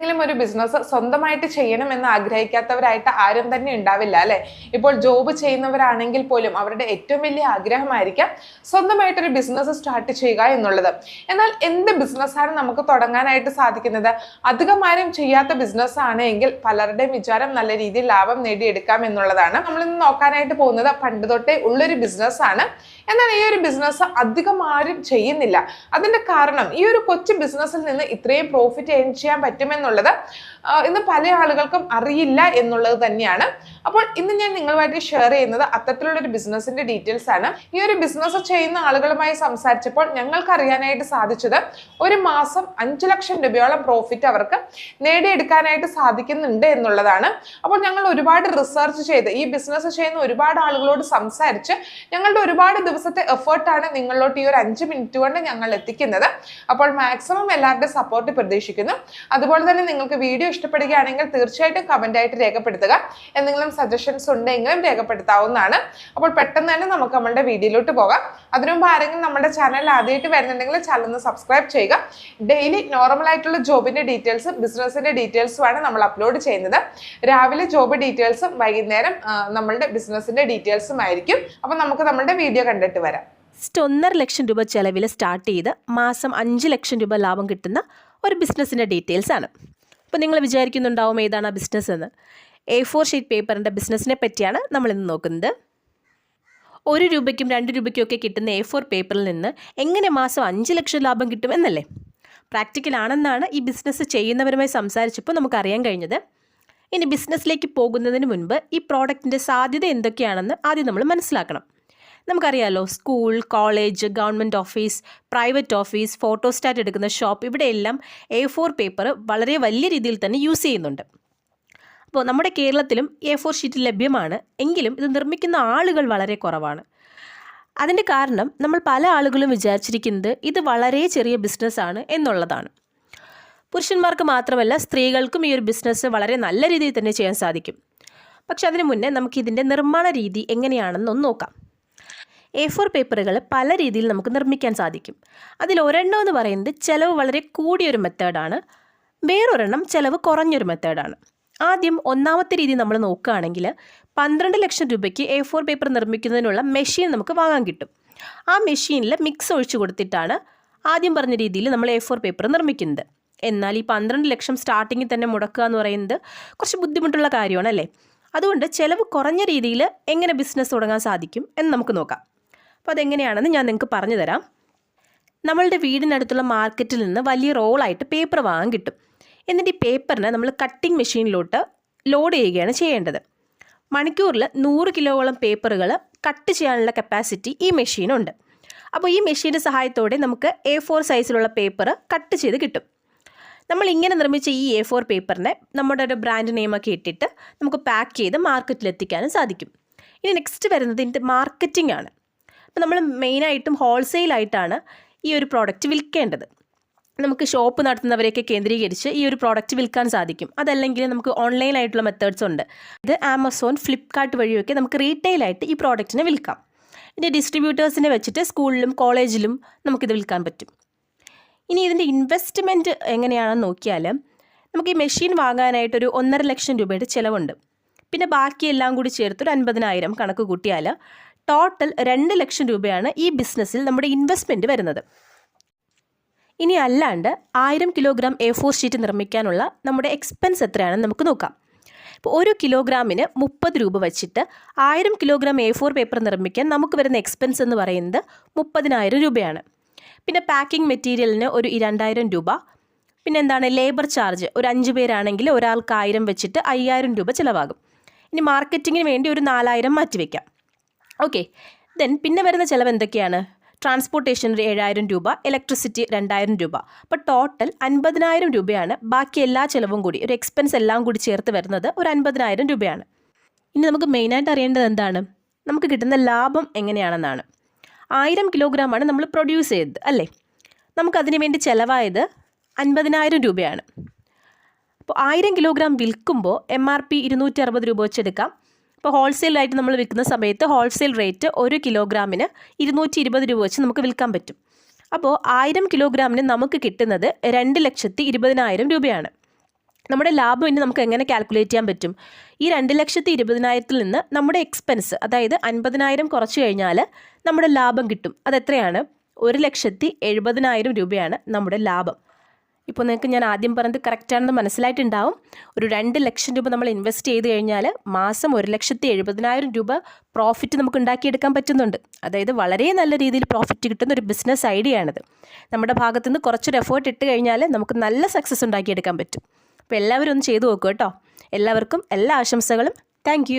എന്തെങ്കിലും ഒരു ബിസിനസ് സ്വന്തമായിട്ട് ചെയ്യണം എന്ന് ആഗ്രഹിക്കാത്തവരായിട്ട് ആരും തന്നെ ഉണ്ടാവില്ല അല്ലെ? ഇപ്പോൾ ജോബ് ചെയ്യുന്നവരാണെങ്കിൽ പോലും അവരുടെ ഏറ്റവും വലിയ ആഗ്രഹമായിരിക്കാം സ്വന്തമായിട്ടൊരു ബിസിനസ് സ്റ്റാർട്ട് ചെയ്യുക എന്നുള്ളത്. എന്നാൽ എന്ത് ബിസിനസ്സാണ് നമുക്ക് തുടങ്ങാനായിട്ട് സാധിക്കുന്നത്? അധികം ആരും ചെയ്യാത്ത ബിസിനസ് ആണ് എങ്കിൽ പലരുടെയും വിചാരം നല്ല രീതിയിൽ ലാഭം നേടിയെടുക്കാം എന്നുള്ളതാണ്. നമ്മൾ ഇന്ന് നോക്കാനായിട്ട് പോകുന്നത് പണ്ട് തൊട്ടേ ഉള്ളൊരു ബിസിനസ് ആണ്. എന്നാൽ ഈ ഒരു ബിസിനസ് അധികം ആരും ചെയ്യുന്നില്ല. അതിന്റെ കാരണം ഈ ഒരു കൊച്ചു ബിസിനസ്സിൽ നിന്ന് ഇത്രയും പ്രോഫിറ്റ് ഏൺ ചെയ്യാൻ പറ്റുമെന്നുള്ളത് ആ, ഇന്ന് പല ആളുകൾക്കും അറിയില്ല എന്നുള്ളത് തന്നെയാണ്. അപ്പോൾ ഇന്ന് ഞാൻ നിങ്ങളുമായിട്ട് ഷെയർ ചെയ്യുന്നത് അത്തരത്തിലുള്ള ഒരു ബിസിനസിന്റെ ഡീറ്റെയിൽസ് ആണ്. ഈ ഒരു ബിസിനസ് ചെയ്യുന്ന ആളുകളുമായി സംസാരിച്ചപ്പോൾ ഞങ്ങൾക്ക് അറിയാനായിട്ട് സാധിച്ചത് ഒരു മാസം അഞ്ചു ലക്ഷം രൂപയോളം പ്രോഫിറ്റ് അവർക്ക് നേടിയെടുക്കാനായിട്ട് സാധിക്കുന്നുണ്ട് എന്നുള്ളതാണ്. അപ്പോൾ ഞങ്ങൾ ഒരുപാട് റിസർച്ച് ചെയ്ത് ഈ ബിസിനസ് ചെയ്യുന്ന ഒരുപാട് ആളുകളോട് സംസാരിച്ച് ഞങ്ങളുടെ ഒരുപാട് ദിവസത്തെ എഫേർട്ടാണ് നിങ്ങളിലോട്ട് ഈ ഒരു അഞ്ച് മിനിറ്റ് കൊണ്ട് ഞങ്ങൾ എത്തിക്കുന്നത്. അപ്പോൾ മാക്സിമം എല്ലാവരുടെയും സപ്പോർട്ട് പ്രതീക്ഷിക്കുന്നു. അതുപോലെ തന്നെ നിങ്ങൾക്ക് വീഡിയോ ഇഷ്ടപ്പെടുകയാണെങ്കിൽ തീർച്ചയായിട്ടും കമന്റ് ആയിട്ട് രേഖപ്പെടുത്തുക. എന്തെങ്കിലും സജഷൻസ് ഉണ്ടെങ്കിലും രേഖപ്പെടുത്താവുന്നതാണ്. അപ്പോൾ പെട്ടെന്ന് തന്നെ നമുക്ക് നമ്മളുടെ വീഡിയോയിലോട്ട് പോകാം. അതിനു മുമ്പ് ആരെങ്കിലും നമ്മുടെ ചാനൽ ആദ്യമായിട്ട് വരുന്നുണ്ടെങ്കിൽ ചാനൽ ഒന്ന് സബ്സ്ക്രൈബ് ചെയ്യുക. ഡെയിലി നോർമൽ ആയിട്ടുള്ള ജോബിന്റെ ഡീറ്റെയിൽസും ബിസിനസ്സിന്റെ ഡീറ്റെയിൽസുമാണ് നമ്മൾ അപ്ലോഡ് ചെയ്യുന്നത്. രാവിലെ ജോബ് ഡീറ്റെയിൽസും വൈകുന്നേരം നമ്മളുടെ ബിസിനസ്സിന്റെ ഡീറ്റെയിൽസും ആയിരിക്കും. അപ്പോൾ നമുക്ക് നമ്മളുടെ വീഡിയോ കണ്ടിട്ട് വരാം. ജസ്റ്റ് ഒന്നര ലക്ഷം രൂപ ചെലവിൽ സ്റ്റാർട്ട് ചെയ്ത് മാസം അഞ്ച് ലക്ഷം രൂപ ലാഭം കിട്ടുന്ന ഒരു ബിസിനസ്സിന്റെ ഡീറ്റെയിൽസ് ആണ്. അപ്പോൾ നിങ്ങൾ വിചാരിക്കുന്നുണ്ടാവും ഏതാണ് ആ ബിസിനസ് എന്ന്. എ ഫോർ ഷീറ്റ് പേപ്പറിന്റെ ബിസിനസ്സിനെ പറ്റിയാണ് നമ്മളിന്ന് നോക്കുന്നത്. ഒരു രൂപയ്ക്കും രണ്ട് രൂപയ്ക്കും ഒക്കെ കിട്ടുന്ന എ ഫോർ പേപ്പറിൽ നിന്ന് എങ്ങനെ മാസം അഞ്ച് ലക്ഷം ലാഭം കിട്ടും എന്നല്ലേ? പ്രാക്ടിക്കൽ ആണെന്നാണ് ഈ ബിസിനസ് ചെയ്യുന്നവരുമായി സംസാരിച്ചപ്പോൾ നമുക്കറിയാൻ കഴിഞ്ഞത്. ഇനി ബിസിനസ്സിലേക്ക് പോകുന്നതിന് മുൻപ് ഈ പ്രോഡക്റ്റിന്റെ സാധ്യത എന്തൊക്കെയാണെന്ന് ആദ്യം നമ്മൾ മനസ്സിലാക്കണം. നമുക്കറിയാലോ school college government office private office photostat എടുക്കുന്ന ഷോപ്പ് ഇവിടെയെല്ലാം എ ഫോർ പേപ്പർ വളരെ വലിയ രീതിയിൽ തന്നെ യൂസ് ചെയ്യുന്നുണ്ട്. അപ്പോൾ നമ്മുടെ കേരളത്തിലും എ ഫോർ ഷീറ്റ് ലഭ്യമാണ്. എങ്കിലും ഇത് നിർമ്മിക്കുന്ന ആളുകൾ വളരെ കുറവാണ്. അതിന്റെ കാരണം നമ്മൾ പല ആളുകളും വിചാരിച്ചിരിക്കുന്നത് ഇത് വളരെ ചെറിയ ബിസിനസ്സാണ് എന്നുള്ളതാണ്. പുരുഷന്മാർക്ക് മാത്രമല്ല സ്ത്രീകൾക്കും ഈ ഒരു ബിസിനസ് വളരെ നല്ല രീതിയിൽ തന്നെ ചെയ്യാൻ സാധിക്കും. പക്ഷെ അതിനു മുന്നേ നമുക്ക് ഇതിന്റെ നിർമ്മാണ രീതി എങ്ങനെയാണെന്നൊന്ന് നോക്കാം. എ ഫോർ പേപ്പറുകൾ പല രീതിയിൽ നമുക്ക് നിർമ്മിക്കാൻ സാധിക്കും. അതിൽ ഒരെണ്ണം എന്ന് പറയുന്നത് ചിലവ് വളരെ കൂടിയൊരു മെത്തേഡാണ് വേറൊരെണ്ണം ചിലവ് കുറഞ്ഞൊരു മെത്തേഡാണ് ആദ്യം ഒന്നാമത്തെ രീതി നമ്മൾ നോക്കുകയാണെങ്കിൽ പന്ത്രണ്ട് ലക്ഷം രൂപയ്ക്ക് എ ഫോർ പേപ്പർ നിർമ്മിക്കുന്നതിനുള്ള മെഷീൻ നമുക്ക് വാങ്ങാൻ കിട്ടും. ആ മെഷീനിൽ മിക്സ് ഒഴിച്ചു കൊടുത്തിട്ടാണ് ആദ്യം പറഞ്ഞ രീതിയിൽ നമ്മൾ എ ഫോർ പേപ്പർ നിർമ്മിക്കുന്നത്. എന്നാൽ ഈ പന്ത്രണ്ട് ലക്ഷം സ്റ്റാർട്ടിങ്ങിൽ തന്നെ മുടക്കുക എന്ന് പറയുന്നത് കുറച്ച് ബുദ്ധിമുട്ടുള്ള കാര്യമാണ് അല്ലേ? അതുകൊണ്ട് ചിലവ് കുറഞ്ഞ രീതിയിൽ എങ്ങനെ ബിസിനസ് തുടങ്ങാൻ സാധിക്കും എന്ന് നമുക്ക് നോക്കാം. അപ്പോൾ അതെങ്ങനെയാണെന്ന് ഞാൻ നിങ്ങൾക്ക് പറഞ്ഞു തരാം. നമ്മളുടെ വീടിനടുത്തുള്ള മാർക്കറ്റിൽ നിന്ന് വലിയ റോളായിട്ട് പേപ്പർ വാങ്ങാൻ കിട്ടും. എന്നിട്ട് ഈ പേപ്പറിനെ നമ്മൾ കട്ടിംഗ് മെഷീനിലോട്ട് ലോഡ് ചെയ്യുകയാണ് ചെയ്യേണ്ടത്. മണിക്കൂറിൽ നൂറ് കിലോയോളം പേപ്പറുകൾ കട്ട് ചെയ്യാനുള്ള കപ്പാസിറ്റി ഈ മെഷീനുണ്ട് അപ്പോൾ ഈ മെഷീന്റെ സഹായത്തോടെ നമുക്ക് എ ഫോർ സൈസിലുള്ള പേപ്പർ കട്ട് ചെയ്ത് കിട്ടും. നമ്മൾ ഇങ്ങനെ നിർമ്മിച്ച ഈ എ ഫോർ പേപ്പറിനെ നമ്മുടെ ഒരു ബ്രാൻഡ് നെയിമൊക്കെ ഇട്ടിട്ട് നമുക്ക് പാക്ക് ചെയ്ത് മാർക്കറ്റിൽ എത്തിക്കാനും സാധിക്കും. ഇനി നെക്സ്റ്റ് വരുന്നത് ഇതിന്റെ മാർക്കറ്റിംഗ് ആണ്. അപ്പോൾ നമ്മൾ മെയിനായിട്ടും ഹോൾസെയിലായിട്ടാണ് ഈ ഒരു പ്രോഡക്റ്റ് വിൽക്കേണ്ടത്. നമുക്ക് ഷോപ്പ് നടത്തുന്നവരെയൊക്കെ കേന്ദ്രീകരിച്ച് ഈ ഒരു പ്രോഡക്റ്റ് വിൽക്കാൻ സാധിക്കും. അതല്ലെങ്കിൽ നമുക്ക് ഓൺലൈനായിട്ടുള്ള മെത്തേഡ്സ് ഉണ്ട്. ഇത് ആമസോൺ ഫ്ലിപ്കാർട്ട് വഴിയൊക്കെ നമുക്ക് റീറ്റെയിലായിട്ട് ഈ പ്രോഡക്റ്റിനെ വിൽക്കാം. ഇനി ഡിസ്ട്രിബ്യൂട്ടേഴ്സിനെ വെച്ചിട്ട് സ്കൂളിലും കോളേജിലും നമുക്കിത് വിൽക്കാൻ പറ്റും. ഇനി ഇതിന്റെ ഇൻവെസ്റ്റ്മെന്റ് എങ്ങനെയാണെന്ന് നോക്കിയാൽ നമുക്ക് ഈ മെഷീൻ വാങ്ങാനായിട്ടൊരു ഒന്നര ലക്ഷം രൂപയുടെ ചിലവുണ്ട്. പിന്നെ ബാക്കിയെല്ലാം കൂടി ചേർത്ത് ഒരു അൻപതിനായിരം കണക്ക് കൂട്ടിയാൽ ടോട്ടൽ രണ്ട് ലക്ഷം രൂപയാണ് ഈ ബിസിനസ്സിൽ നമ്മുടെ ഇൻവെസ്റ്റ്മെന്റ് വരുന്നത്. ഇനി അല്ലാണ്ട് ആയിരം കിലോഗ്രാം എ ഫോർ ഷീറ്റ് നിർമ്മിക്കാനുള്ള നമ്മുടെ എക്സ്പെൻസ് എത്രയാണെന്ന് നമുക്ക് നോക്കാം. ഇപ്പോൾ ഒരു കിലോഗ്രാമിന് മുപ്പത് രൂപ വെച്ചിട്ട് ആയിരം കിലോഗ്രാം എ ഫോർ പേപ്പർ നിർമ്മിക്കാൻ നമുക്ക് വരുന്ന എക്സ്പെൻസ് എന്ന് പറയുന്നത് മുപ്പതിനായിരം രൂപയാണ്. പിന്നെ പാക്കിംഗ് മെറ്റീരിയലിന് ഒരു രണ്ടായിരം രൂപ. പിന്നെ എന്താണ് ലേബർ ചാർജ് ഒരു അഞ്ച് പേരാണെങ്കിൽ ഒരാൾക്ക് ആയിരം വെച്ചിട്ട് അയ്യായിരം രൂപ ചിലവാകും. ഇനി മാർക്കറ്റിങ്ങിന് വേണ്ടി ഒരു നാലായിരം മാറ്റിവെക്കാം. ഓക്കെ ദെൻ പിന്നെ വരുന്ന ചിലവ് എന്തൊക്കെയാണ്? ട്രാൻസ്പോർട്ടേഷൻ ഒരു ഏഴായിരം രൂപ ഇലക്ട്രിസിറ്റി രണ്ടായിരം രൂപ. അപ്പോൾ ടോട്ടൽ അൻപതിനായിരം രൂപയാണ് ബാക്കി എല്ലാ ചിലവും കൂടി ഒരു എക്സ്പെൻസ് എല്ലാം കൂടി ചേർത്ത് വരുന്നത് ഒരു അൻപതിനായിരം രൂപയാണ്. ഇനി നമുക്ക് മെയിനായിട്ട് അറിയേണ്ടത് എന്താണ്? നമുക്ക് കിട്ടുന്ന ലാഭം എങ്ങനെയാണെന്നാണ്. ആയിരം കിലോഗ്രാമാണ് നമ്മൾ പ്രൊഡ്യൂസ് ചെയ്തത് അല്ലേ? നമുക്കതിന് വേണ്ടി ചിലവായത് അൻപതിനായിരം രൂപയാണ്. അപ്പോൾ ആയിരം കിലോഗ്രാം വിൽക്കുമ്പോൾ എം ആർ പി ഇരുന്നൂറ്റി അറുപത് രൂപ വെച്ചെടുക്കാം. ഇപ്പോൾ ഹോൾസെയിലായിട്ട് നമ്മൾ വിൽക്കുന്ന സമയത്ത് ഹോൾസെയിൽ റേറ്റ് ഒരു കിലോഗ്രാമിന് ഇരുന്നൂറ്റി ഇരുപത് രൂപ വെച്ച് നമുക്ക് വിൽക്കാൻ പറ്റും. അപ്പോൾ ആയിരം കിലോഗ്രാമിന് നമുക്ക് കിട്ടുന്നത് രണ്ട് ലക്ഷത്തി ഇരുപതിനായിരം രൂപയാണ്. നമ്മുടെ ലാഭം ഇനി നമുക്ക് എങ്ങനെ കാൽക്കുലേറ്റ് ചെയ്യാൻ പറ്റും? ഈ രണ്ട് ലക്ഷത്തി ഇരുപതിനായിരത്തിൽ നിന്ന് നമ്മുടെ എക്സ്പെൻസ് അതായത് അൻപതിനായിരം കുറച്ച് കഴിഞ്ഞാൽ നമ്മുടെ ലാഭം കിട്ടും. അതെത്രയാണ്? ഒരു ലക്ഷത്തി എഴുപതിനായിരം രൂപയാണ് നമ്മുടെ ലാഭം. ഇപ്പോൾ നിങ്ങൾക്ക് ഞാൻ ആദ്യം പറഞ്ഞത് കറക്റ്റാണെന്ന് മനസ്സിലായിട്ടുണ്ടാവും. ഒരു രണ്ട് ലക്ഷം രൂപ നമ്മൾ ഇൻവെസ്റ്റ് ചെയ്ത് കഴിഞ്ഞാൽ മാസം ഒരു ലക്ഷത്തി എഴുപതിനായിരം രൂപ പ്രോഫിറ്റ് നമുക്ക് ഉണ്ടാക്കിയെടുക്കാൻ പറ്റുന്നുണ്ട്. അതായത് വളരെ നല്ല രീതിയിൽ പ്രോഫിറ്റ് കിട്ടുന്ന ഒരു ബിസിനസ് ഐഡിയ ആണിത്. നമ്മുടെ ഭാഗത്തു നിന്ന് കുറച്ചൊരു എഫേർട്ട് ഇട്ട് കഴിഞ്ഞാൽ നമുക്ക് നല്ല സക്സസ് ഉണ്ടാക്കിയെടുക്കാൻ പറ്റും. അപ്പോൾ എല്ലാവരും ഒന്ന് ചെയ്തു നോക്കൂ കേട്ടോ. എല്ലാവർക്കും എല്ലാ ആശംസകളും. താങ്ക്